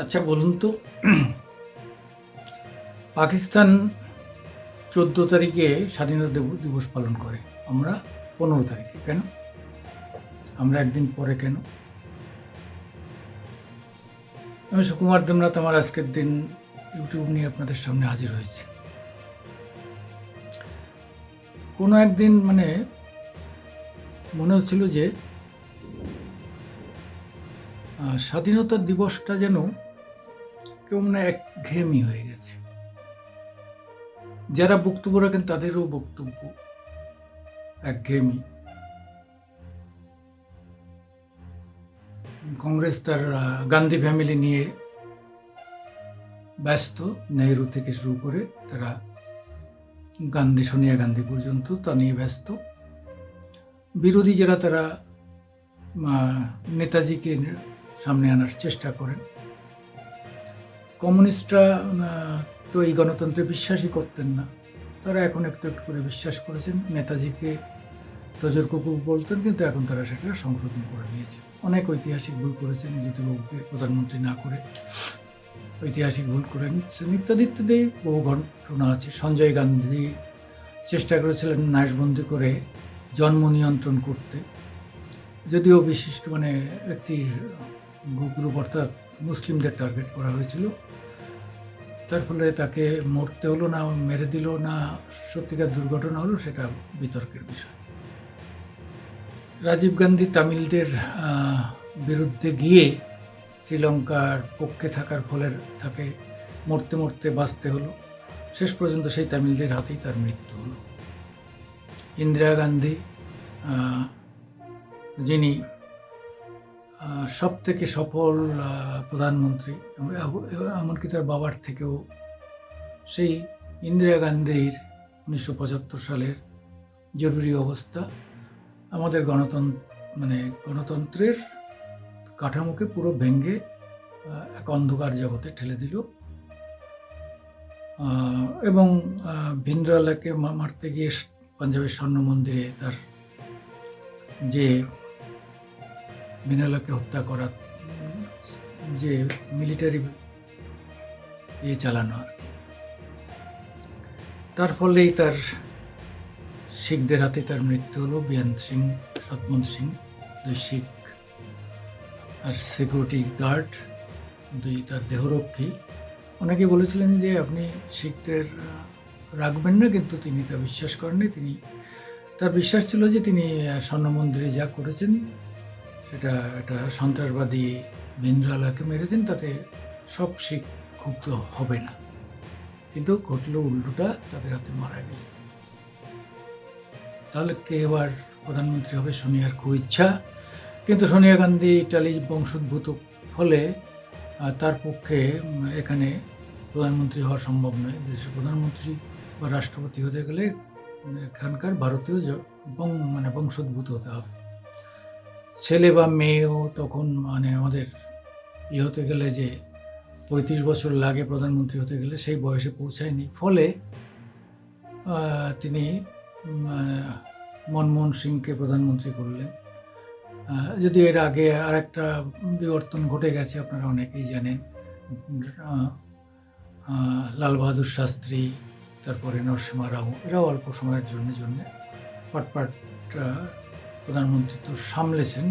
আচ্ছা বলুন তো। পাকিস্তান চোদ্দ তারিখে স্বাধীনতা দিবস পালন করে। আমরা পনেরো তারিখে, কেন? আমরা একদিন পরে কেন? আমি সুকুমার দেবনাথ আমার আজকের দিন ইউটিউব নিয়ে আপনাদের সামনে হাজির হয়েছে। কোনো একদিন মানে মনে হচ্ছিল যে স্বাধীনতা দিবসটা যেন কেউ মানে একঘেয়েমি হয়ে গেছে। যারা বক্তব্য রাখেন তাদেরও বক্তব্য একঘেয়েমি। কংগ্রেস তার গান্ধী ফ্যামিলি নিয়ে ব্যস্ত, নেহরু থেকে শুরু করে তারা গান্ধী, সোনিয়া গান্ধী পর্যন্ত তা নিয়ে ব্যস্ত। বিরোধী যারা তারা নেতাজিকে সামনে আনার চেষ্টা করেন। কমিউনিস্টরা তো এই গণতন্ত্রে বিশ্বাসই করতেন না। তারা এখন একটু একটু করে বিশ্বাস করেছেন। নেতাজিকে তজর কুকুর বলতেন, কিন্তু এখন তারা সেটা সংশোধন করে নিয়েছে। অনেক ঐতিহাসিক ভুল করেছেন জ্যোতিবাবুকে প্রধানমন্ত্রী না করে ঐতিহাসিক ভুল করে নিচ্ছেন, ইত্যাদি ইত্যাদি বহু ঘটনা আছে। সঞ্জয় গান্ধী চেষ্টা করেছিলেন নাশবন্দি করে জন্ম নিয়ন্ত্রণ করতে। যদিও বিশিষ্ট মানে একটি গ্রুপ অর্থাৎ মুসলিমদের টার্গেট করা হয়েছিল। তার ফলে তাকে মরতে হলো না, মেরে দিল না, সত্যিকার দুর্ঘটনা হলো সেটা বিতর্কের বিষয়। রাজীব গান্ধী তামিলদের বিরুদ্ধে গিয়ে শ্রীলঙ্কার পক্ষে থাকার ফলে তাকে মরতে মরতে বাঁচতে হলো। শেষ পর্যন্ত সেই তামিলদের হাতেই তার মৃত্যু হলো। ইন্দিরা গান্ধী যিনি সব থেকে সফল প্রধানমন্ত্রী, এমনকি তার বাবার থেকেও সেই ইন্দিরা গান্ধীর উনিশশো পঁচাত্তর সালের জরুরি অবস্থা আমাদের গণতন্ত্র মানে গণতন্ত্রের কাঠামোকে পুরো ভেঙ্গে এক অন্ধকার জগতে ঠেলে দিল। এবং ভিন্দ্রালাকে মারতে গিয়ে পাঞ্জাবের স্বর্ণ মন্দিরে তার যে ভিন্দ্রালাকে হত্যা করা উম, যে মিলিটারি ইয়ে চালানো আর তার ফলেই তার শিখদের হাতে তার মৃত্যু হলো বিয়ান সিং সতমন সিং দুই শিখ আর সিকিউরিটি গার্ড দুই তার দেহরক্ষী। অনেকে বলেছিলেন যে আপনি শিখদের রাখবেন না কিন্তু তিনি তা বিশ্বাস করেননি। তিনি তার বিশ্বাস ছিল যে তিনি স্বর্ণ মন্দিরে যা করেছেন সেটা একটা সন্ত্রাসবাদী ভিন্দ্রালাকে মেরেছেন তাতে সব শিখ ক্ষুব্ধ হবে না। কিন্তু ঘটলো উল্টোটা, তাদের হাতে মারা গেল। তাহলে কে এবার প্রধানমন্ত্রী হবে, সোনিয়ার খুব ইচ্ছা। কিন্তু সোনিয়া গান্ধী ইটালি বংশোদ্ভূত ফলে তার পক্ষে এখানে প্রধানমন্ত্রী হওয়া সম্ভব নয়। দেশের প্রধানমন্ত্রী বা রাষ্ট্রপতি হতে গেলে এখানকার ভারতীয় মানে বংশোদ্ভূত হতে হবে। ছেলে বা মেয়েও তখন মানে আমাদের ইয়ে হতে গেলে যে পঁয়ত্রিশ বছর লাগে প্রধানমন্ত্রী হতে গেলে সেই বয়সে পৌঁছায়নি। ফলে তিনি মনমোহন সিংকে প্রধানমন্ত্রী করলেন। যদি এর আগে আর একটা বিবর্তন ঘটে গেছে, আপনারা অনেকেই জানেন লাল বাহাদুর শাস্ত্রী, তারপরে নরসিমা রাও, এরাও অল্প সময়ের জন্য জন্য, পাটপাট প্রধানমন্ত্রিত্ব সামলেছেন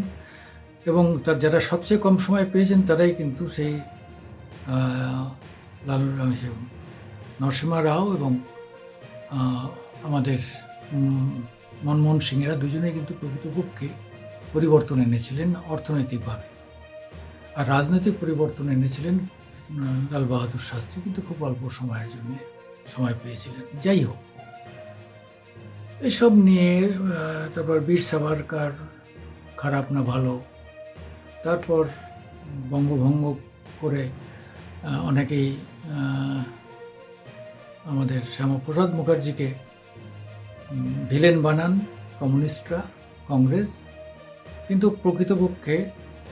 এবং তার যারা সবচেয়ে কম সময় পেয়েছেন তারাই কিন্তু সেই লাল নরসিমা রাও এবং আমাদের মনমোহন সিংয়েরা দুজনেই কিন্তু প্রকৃতপক্ষে পরিবর্তন এনেছিলেন অর্থনৈতিকভাবে। আর রাজনৈতিক পরিবর্তন এনেছিলেন লাল বাহাদুর শাস্ত্রী কিন্তু খুব অল্প সময়ের জন্য সময় পেয়েছিলেন। যাই হোক এসব নিয়ে তারপর বীর সাভারকার খারাপ না ভালো। তারপর বঙ্গভঙ্গ করে অনেকেই আমাদের শ্যামাপ্রসাদ মুখার্জিকে ভিলেন বানান কমিউনিস্টরা, কংগ্রেস। কিন্তু প্রকৃতপক্ষে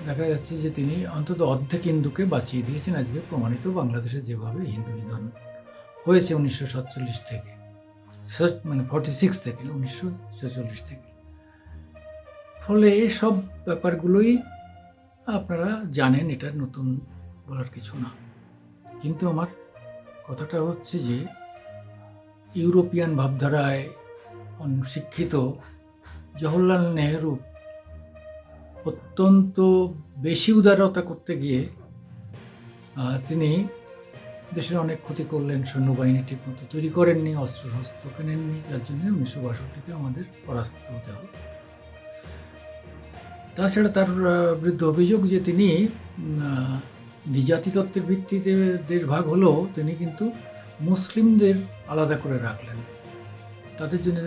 দেখা যাচ্ছে যে তিনি অন্তত অর্ধেক হিন্দুকে বাঁচিয়ে দিয়েছেন। আজকে প্রমাণিত বাংলাদেশে যেভাবে হিন্দু নিধন হয়েছে উনিশশো সাতচল্লিশ থেকে। মানে ফর্টি সিক্স থেকে, উনিশশো ছেচল্লিশ থেকে। ফলে সব ব্যাপারগুলোই আপনারা জানেন, এটা নতুন বলার কিছু না। কিন্তু আমার কথাটা হচ্ছে যে, ইউরোপিয়ান ভাবধারায় অন- শিক্ষিত জওহরলাল নেহরু অত্যন্ত বেশি উদারতা করতে গিয়ে তিনি দেশের অনেক ক্ষতি করলেন সৈন্যবাহিনী ঠিকমতো তৈরি করেননি অস্ত্র শস্ত্র কেনেননি যার জন্য উনিশশো বাষট্টিতে আমাদের পরাস্ত হতে হবে। তাছাড়া তার বিরুদ্ধে অভিযোগ যে তিনি উম, তত্ত্বের ভিত্তিতে দেশ ভাগ হলেও তিনি কিন্তু মুসলিমদের আলাদা করে রাখলেন। তাদের জন্য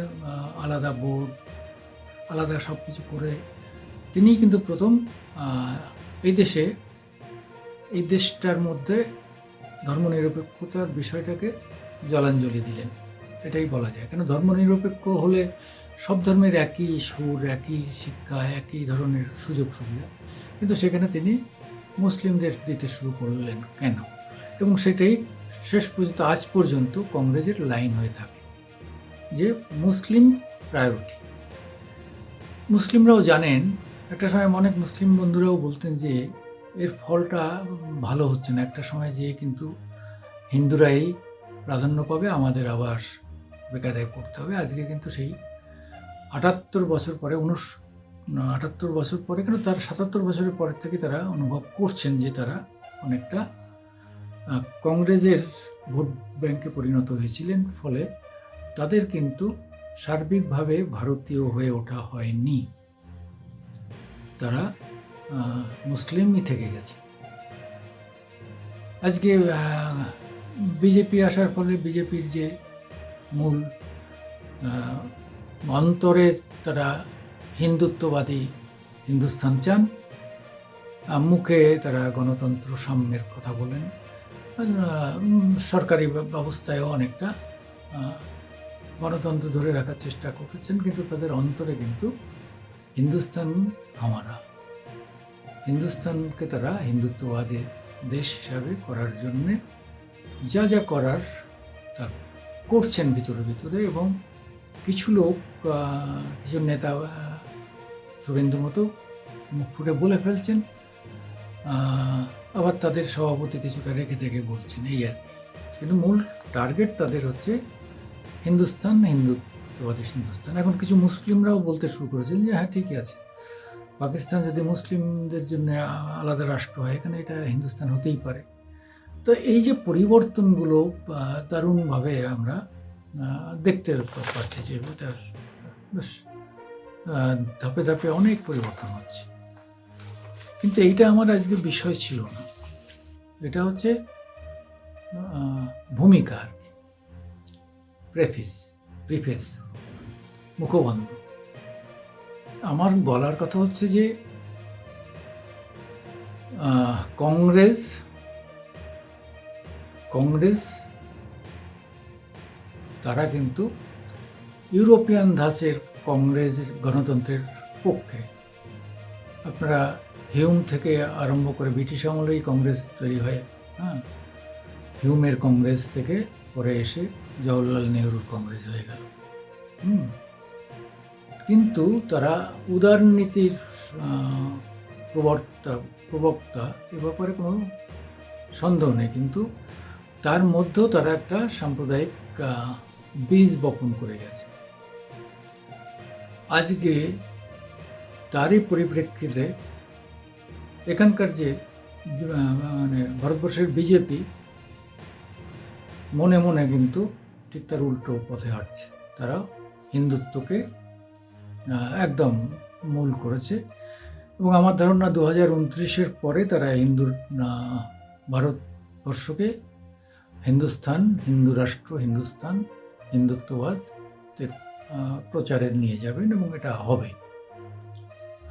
আলাদা বোর্ড আলাদা সব কিছু করে তিনি কিন্তু প্রথম এই দেশে এই দেশটার মধ্যে ধর্মনিরপেক্ষতার বিষয়টাকে জলাঞ্জলি দিলেন। এটাই বলা যায়। কেন ধর্মনিরপেক্ষ হলে সব ধর্মের একই সুর, একই শিক্ষা, একই ধরনের সুযোগ সুবিধা। কিন্তু সেখানে তিনি মুসলিমদের দিতে শুরু করলেন কেন? এবং সেটাই শেষ পর্যন্ত, আজ পর্যন্ত কংগ্রেসের লাইন হয়ে থাকে যে মুসলিম প্রায়োরিটি। মুসলিমরাও জানেন, একটা সময় অনেক মুসলিম বন্ধুরাও বলতেন যে এর ফলটা ভালো হচ্ছে না। একটা সময় যে কিন্তু হিন্দুরাই প্রাধান্য পাবে, আমাদের আবার বেকায়দায় পড়তে হবে। আজকে কিন্তু সেই আটাত্তর বছর পরে, উনিশ আটাত্তর বছর পরে কেন তার সাতাত্তর বছরের পরের থেকে তারা অনুভব করছেন যে তারা অনেকটা কংগ্রেসের ভোট ব্যাংকে পরিণত হয়েছিলেন। ফলে তাদের কিন্তু সার্বিকভাবে ভারতীয় হয়ে ওঠা হয়নি। তারা মুসলিমই থেকে গেছে। আজকে বিজেপি আসার ফলে বিজেপির যে মূল অন্তরে তারা হিন্দুত্ববাদী হিন্দুস্থান চান মুখে তারা গণতন্ত্র সাম্যের কথা বলেন সরকারি ব্য- ব্যবস্থায়ও অনেকটা গণতন্ত্র ধরে রাখার চেষ্টা করেছেন, কিন্তু তাদের অন্তরে কিন্তু হিন্দুস্তান আমারা হিন্দুস্তানকে তারা হিন্দুত্ববাদী দেশ হিসাবে করার জন্যে যা যা করার তা করছেন ভিতরে ভিতরে এবং কিছু লোক কিছু নেতা শুভেন্দুর মতো মুখ ফুটে বলে ফেলছেন আবার তাদের সভাপতি কিছুটা রেখে থেকে বলছেন, এই আর কিন্তু মূল টার্গেট তাদের হচ্ছে হিন্দুস্তান, হিন্দুত্ববাদী হিন্দুস্তান। এখন কিছু মুসলিমরাও বলতে শুরু করেছেন যে হ্যাঁ ঠিকই আছে। পাকিস্তান যদি মুসলিমদের জন্য আলাদা রাষ্ট্র হয়, এখানে এটা হিন্দুস্তান হতেই পারে। তো এই যে পরিবর্তনগুলো দারুণভাবে আমরা দেখতে পাচ্ছি যে এটা বেশ ধাপে ধাপে অনেক পরিবর্তন হচ্ছে। কিন্তু এইটা আমার আজকে বিষয় ছিল না। এটা হচ্ছে ভূমিকা আর কি প্রেফিস, প্রিফেস মুখবন্ধ আমার বলার কথা হচ্ছে যে কংগ্রেস কংগ্রেস, তারা কিন্তু ইউরোপিয়ান ধাঁচের কংগ্রেস গণতন্ত্রের পক্ষে। আপনারা হিউম থেকে আরম্ভ করে ব্রিটিশ আমলেই কংগ্রেস তৈরি হয় হ্যাঁ? হিউমের কংগ্রেস থেকে পরে এসে জওহরলাল নেহরুর কংগ্রেস হয়ে গেল। হুম। কিন্তু তারা উদারনীতির প্রবর্তা, প্রবক্তা এ ব্যাপারে কোনো সন্দেহ নেই। কিন্তু তার মধ্যেও তারা একটা সাম্প্রদায়িক বীজ বপন করে গেছে। আজকে তারই পরিপ্রেক্ষিতে এখানকার যে মানে ভারতবর্ষের বিজেপি মনে মনে কিন্তু ঠিক তার উল্টো পথে হাঁটছে। তারা হিন্দুত্বকে একদম মূল করেছে। এবং আমার ধারণা দু হাজার উনত্রিশের পরে তারা হিন্দু ভারতবর্ষকে হিন্দুস্থান, হিন্দু রাষ্ট্র, হিন্দুস্থান, হিন্দুত্ববাদ প্রচারে নিয়ে যাবেন এবং এটা হবে।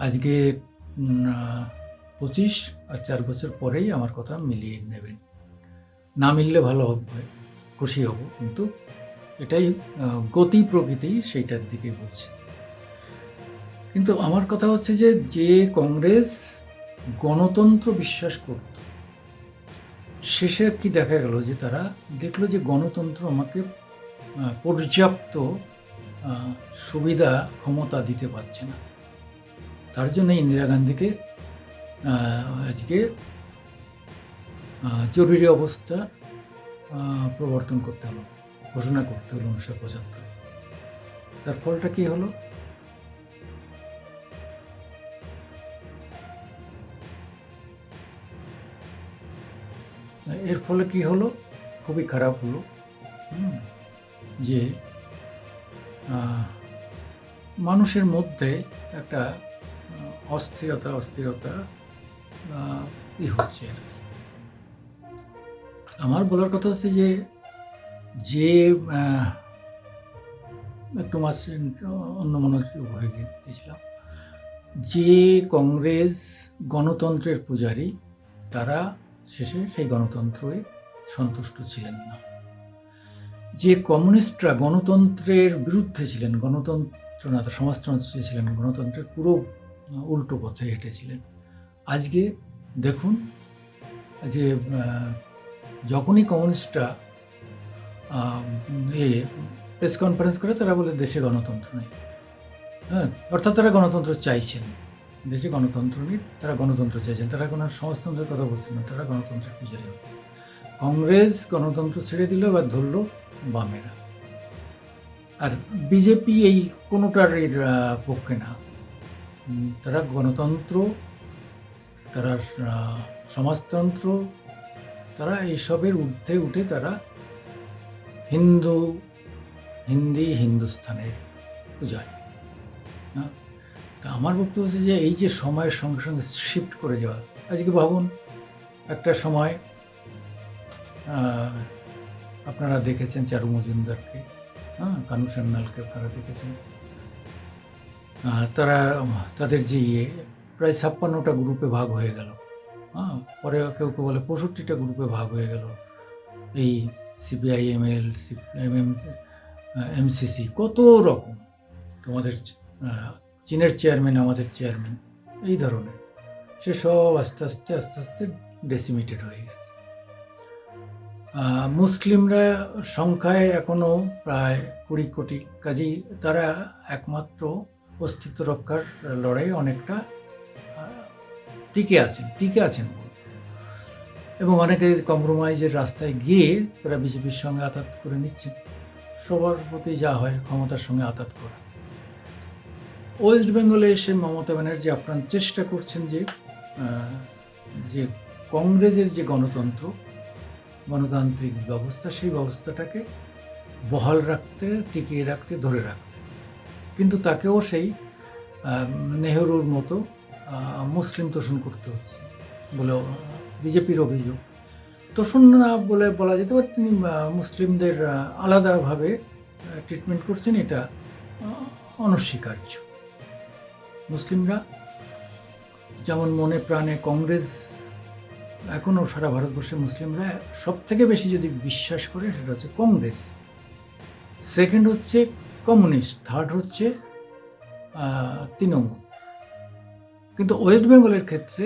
আজকে পঁচিশ আর চার বছর পরেই আমার কথা মিলিয়ে নেবেন। না মিললে ভালো হবে, খুশি হব, কিন্তু এটাই গতি প্রকৃতি সেইটার দিকে বলছে। কিন্তু আমার কথা হচ্ছে যে যে কংগ্রেস গণতন্ত্র বিশ্বাস করত, শেষে কি দেখা গেল যে তারা দেখল যে গণতন্ত্র আমাকে পর্যাপ্ত সুবিধা, ক্ষমতা দিতে পারছে না। তার জন্য ইন্দিরা গান্ধীকে আজকে জরুরি অবস্থা প্রবর্তন করতে হলো, ঘোষণা করতে হলো উনিশশো পঁচাত্তর। তার ফলটা কী হলো? এর ফলে কি হলো? খুবই খারাপ হলো। যে মানুষের মধ্যে একটা অস্থিরতা অস্থিরতা ই হচ্ছে আর কি। আমার বলার কথা হচ্ছে যে যে একটু মাস অন্য মনোযোগ হয়ে গিয়েছিলাম যে কংগ্রেস গণতন্ত্রের পূজারী, তারা শেষে সেই গণতন্ত্রে সন্তুষ্ট ছিলেন না। যে কমিউনিস্টরা গণতন্ত্রের বিরুদ্ধে ছিলেন গণতন্ত্র না সমাজতন্ত্রে ছিলেন, গণতন্ত্রের পুরো উল্টো পথে হেঁটেছিলেন। আজকে দেখুন, যে যখনই কমিউনিস্টরা এ, প্রেস কনফারেন্স করে, তারা বলে দেশে গণতন্ত্র নেই। হ্যাঁ অর্থাৎ তারা গণতন্ত্র চাইছেন। দেশে গণতন্ত্র নেই, তারা গণতন্ত্র চাইছেন। তারা কোনো সমাজতন্ত্রের কথা বলছেন না, তারা গণতন্ত্রের পূজারী। হবে কংগ্রেস গণতন্ত্র ছেড়ে দিল এবার ধরলো বামেরা আর বিজেপি এই কোনোটার পক্ষে না। তারা গণতন্ত্র, তারা সমাজতন্ত্র, তারা এইসবের ঊর্ধ্বে উঠে তারা হিন্দু, হিন্দি হিন্দুস্থানের পূজায় হ্যাঁ তা আমার বক্তব্য হচ্ছে যে এই যে সময়ের সঙ্গে সঙ্গে শিফট করে যাওয়া। আজকে ভাবুন, একটা সময় আপনারা দেখেছেন চারু মজুমদারকে হ্যাঁ কানু সান্যালকে আপনারা দেখেছেন। তারা, তাদের যে ইয়ে প্রায় ছাপ্পান্নটা গ্রুপে ভাগ হয়ে গেল। হ্যাঁ পরে কেউ কেউ বলে পঁয়ষট্টিটা গ্রুপে ভাগ হয়ে গেল। এই সিপিআই এমএল এমএম, এমসিসি, কত রকম তোমাদের চীনের চেয়ারম্যান আমাদের চেয়ারম্যান এই ধরনের। সে সব আস্তে আস্তে আস্তে আস্তে ডেসিমেটেড হয়ে গেছে। মুসলিমরা সংখ্যায় এখনও প্রায় কুড়ি কোটি, কাজেই তারা একমাত্র অস্তিত্ব রক্ষার লড়াই অনেকটা টিকে আছেন টিকে আছেন এবং অনেকে কম্প্রোমাইজের রাস্তায় গিয়ে তারা বিজেপির সঙ্গে আঘাত করে নিচ্ছে সবার প্রতি যা হয় ক্ষমতার সঙ্গে আঘাত করা। ওয়েস্ট বেঙ্গলে এসে মমতা ব্যানার্জি আপ্রাণ চেষ্টা করছেন যে যে কংগ্রেসের যে গণতন্ত্র, গণতান্ত্রিক ব্যবস্থা, সেই ব্যবস্থাটাকে বহাল রাখতে, টিকিয়ে রাখতে, ধরে রাখতে। কিন্তু তাকেও সেই নেহরুর মতো মুসলিম তোষণ করতে হচ্ছে বলে বিজেপির অভিযোগ। তোষণ না বলে বলা যেতে পারে, তিনি মুসলিমদের আলাদাভাবে ট্রিটমেন্ট করছেন, এটা অনস্বীকার্য। মুসলিমরা, যেমন মনে প্রাণে কংগ্রেস এখনও সারা ভারতবর্ষে মুসলিমরা সব থেকে বেশি যদি বিশ্বাস করে সেটা হচ্ছে কংগ্রেস। সেকেন্ড হচ্ছে কমিউনিস্ট থার্ড হচ্ছে তৃণমূল। কিন্তু ওয়েস্ট বেঙ্গলের ক্ষেত্রে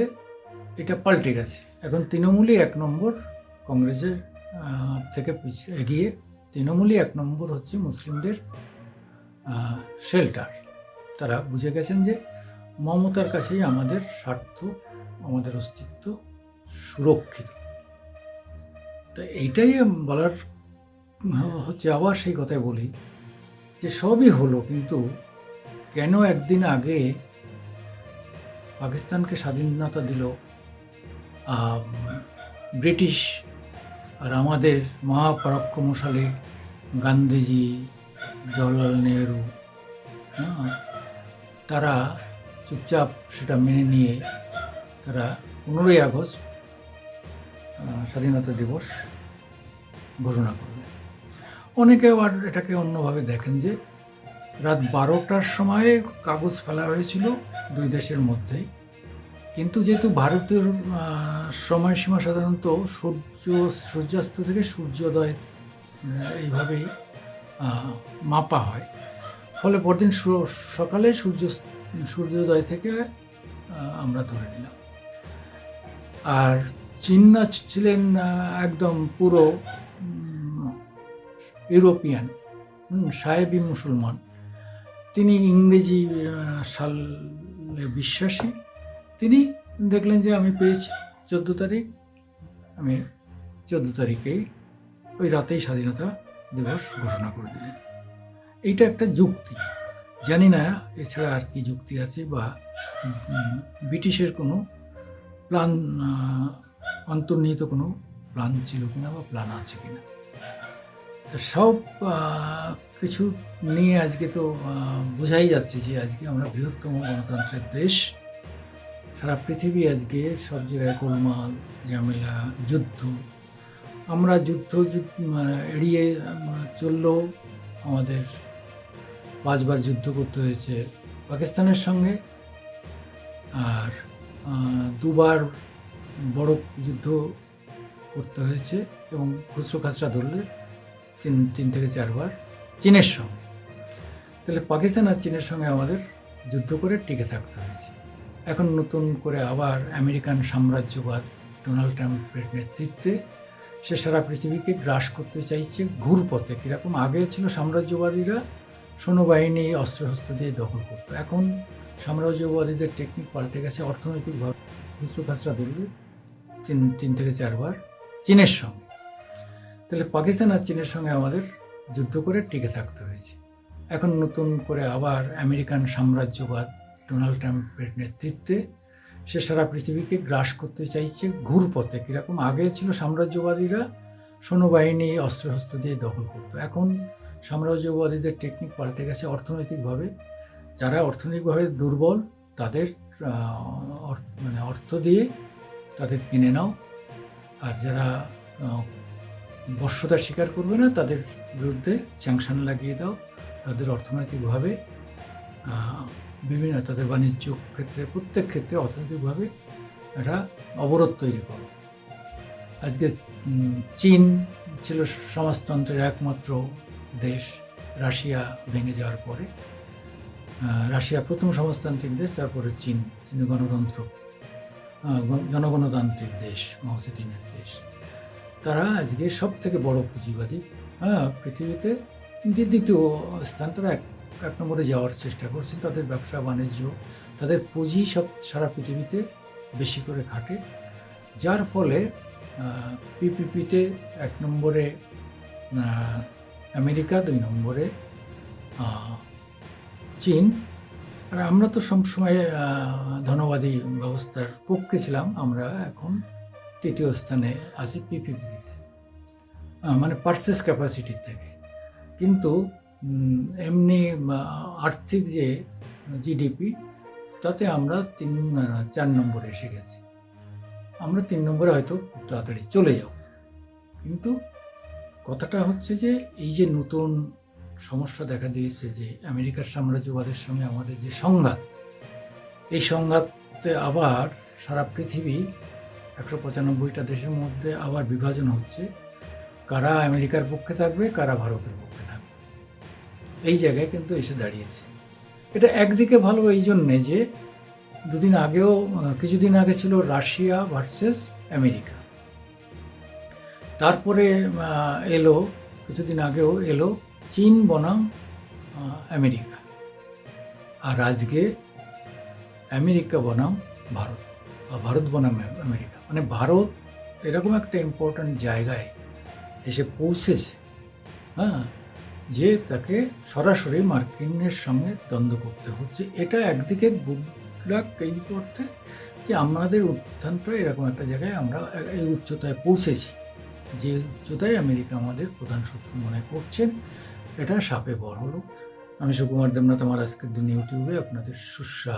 এটা পাল্টে গেছে। এখন তৃণমূলই এক নম্বর, কংগ্রেসের থেকে এগিয়ে তৃণমূলই এক নম্বর হচ্ছে মুসলিমদের শেল্টার তারা বুঝে গেছেন যে মমতার কাছেই আমাদের স্বার্থ, আমাদের অস্তিত্ব সুরক্ষিত। তো এইটাই বলার হচ্ছে আবার সেই কথাই বলি যে সবই হলো কিন্তু কেন একদিন আগে পাকিস্তানকে স্বাধীনতা দিল ব্রিটিশ আর আমাদের মহাপরাক্রমশালী গান্ধীজি, জওয়াহরলাল নেহরু হ্যাঁ তারা চুপচাপ সেটা মেনে নিয়ে তারা পনেরোই আগস্ট স্বাধীনতা দিবস ঘোষণা করবে। অনেকে আবার এটাকে অন্যভাবে দেখেন যে রাত বারোটার সময়ে কাগজ ফেলা হয়েছিল দুই দেশের মধ্যেই। কিন্তু যেহেতু ভারতের সময়সীমা সাধারণত সূর্য, সূর্যাস্ত থেকে সূর্যোদয় এইভাবেই মাপা হয়। ফলে পরদিন সকালে সূর্য সূর্যোদয় থেকে আমরা ধরে নিলাম। আর চীনা ছিলেন একদম পুরো ইউরোপিয়ান সাহেবি মুসলমান। তিনি ইংরেজি সালে বিশ্বাসী। তিনি দেখলেন যে আমি পেয়েছি চোদ্দ তারিখ। আমি চোদ্দ তারিখেই ওই রাতেই স্বাধীনতা দিবস ঘোষণা করে দিলেন। এইটা একটা যুক্তি। জানি না এছাড়া আর কি যুক্তি আছে বা ব্রিটিশের কোনো প্ল্যান অন্তর্নিহিত কোনো প্ল্যান ছিল কিনা বা প্ল্যান আছে কিনা। সব কিছু নিয়ে আজকে তো বোঝাই যাচ্ছে যে আজকে আমরা বৃহত্তম গণতন্ত্রের দেশ। সারা পৃথিবী আজকে সব জায়গায় গোলমাল ঝামেলা যুদ্ধ। আমরা যুদ্ধ যুদ্ধ, মানে এড়িয়ে চললেও আমাদের পাঁচবার যুদ্ধ করতে হয়েছে পাকিস্তানের সঙ্গে। আর দুবার বড় যুদ্ধ করতে হয়েছে এবং খুচরো খাচরা ধরলে তিন তিন থেকে চারবার চীনের সঙ্গে। তাহলে পাকিস্তান আর চীনের সঙ্গে আমাদের যুদ্ধ করে টিকে থাকতে হয়েছে। এখন নতুন করে আবার আমেরিকান সাম্রাজ্যবাদ ডোনাল্ড ট্রাম্পের নেতৃত্বে সে সারা পৃথিবীকে গ্রাস করতে চাইছে ঘুরপথে। কীরকম আগে ছিল সাম্রাজ্যবাদীরা সৈন্যবাহিনী অস্ত্রশস্ত্র দিয়ে দখল করতো। এখন সাম্রাজ্যবাদীদের টেকনিক পাল্টে গেছে, অর্থনৈতিকভাবে। খুচরো খাচরা ধরলে তিন তিন থেকে চারবার চীনের সঙ্গে। তাহলে পাকিস্তান আর চীনের সঙ্গে আমাদের যুদ্ধ করে টিকে থাকতে হয়েছে। এখন নতুন করে আবার আমেরিকান সাম্রাজ্যবাদ ডোনাল্ড ট্রাম্পের নেতৃত্বে সে সারা পৃথিবীকে গ্রাস করতে চাইছে ঘুরপথে কীরকম আগে ছিল সাম্রাজ্যবাদীরা সৈন্যবাহিনী অস্ত্রশস্ত্র দিয়ে দখল করতো। এখন সাম্রাজ্যবাদীদের টেকনিক পাল্টে গেছে অর্থনৈতিকভাবে। যারা অর্থনৈতিকভাবে দুর্বল তাদের মানে অর্থ দিয়ে তাদের কিনে নাও। আর যারা আহ, বর্ষতার স্বীকার করবে না তাদের বিরুদ্ধে স্যাংশন লাগিয়ে দাও। তাদের অর্থনৈতিকভাবে বিভিন্ন তাদের বাণিজ্য ক্ষেত্রে প্রত্যেক ক্ষেত্রে অর্থনৈতিকভাবে একটা অবরোধ তৈরি করো। আজকে চীন ছিল সমাজতন্ত্রের একমাত্র দেশ রাশিয়া ভেঙে যাওয়ার পরে রাশিয়া প্রথম সমাজতান্ত্রিক দেশ, তারপরে চীন চীন গণতন্ত্র জনগণতান্ত্রিক দেশ মাওসেদিনের দেশ। তারা আজকে সব থেকে বড় পুঁজিবাদী হ্যাঁ পৃথিবীতে দ্বি- দ্বিতীয় স্থান, তারা এক এক নম্বরে যাওয়ার চেষ্টা করছে। তাদের ব্যবসা, বাণিজ্য, তাদের পুঁজি সব সারা পৃথিবীতে বেশি করে খাটে। যার ফলে পিপিপিতে এক নম্বরে আমেরিকা দুই নম্বরে চীন। আর আমরা তো সবসময় ধনবাদী ব্যবস্থার পক্ষে ছিলাম। আমরা এখন তৃতীয় স্থানে আছি পিপিপিতে মানে পারচেস ক্যাপাসিটির থেকে। কিন্তু এমনি আর্থিক যে জিডিপি, তাতে আমরা তিন চার নম্বরে এসে গেছি। আমরা তিন নম্বরে হয়তো তাড়াতাড়ি চলে যাব। কিন্তু কথাটা হচ্ছে যে, এই যে নতুন সমস্যা দেখা দিয়েছে যে, আমেরিকার সাম্রাজ্যবাদের সঙ্গে আমাদের যে সংঘাত, এই সংঘাতে আবার সারা পৃথিবী একশো পঁচানব্বইটা দেশের মধ্যে আবার বিভাজন হচ্ছে। কারা আমেরিকার পক্ষে থাকবে, কারা ভারতের পক্ষে থাকবে। এই জায়গায় কিন্তু এসে দাঁড়িয়েছে। এটা একদিকে ভালো এই জন্যে যে, দুদিন আগেও, কিছুদিন আগে ছিল রাশিয়া ভার্সেস আমেরিকা। তারপরে এলো, কিছুদিন আগেও এলো চীন বনাম আমেরিকা। আর আজকে আমেরিকা বনাম ভারত, বা ভারত বনাম আমেরিকা। মানে ভারত এরকম একটা ইম্পর্ট্যান্ট জায়গায় এসে পৌঁছেছে হ্যাঁ যে তাকে সরাসরি মার্কিনের সঙ্গে দ্বন্দ্ব করতে হচ্ছে। এটা একদিকে গুড এই অর্থে যে আমাদের উত্থানটা এরকম একটা জায়গায় আমরা এই উচ্চতায় পৌঁছেছি। যে উচ্চতায় আমেরিকা আমাদের প্রধান শত্রু মনে করছেন, এটা সাপে বড় হলো আমি সুকুমার দেবনাথ, আমার আজকের দিন ইউটিউবে আপনাদের সুস্বা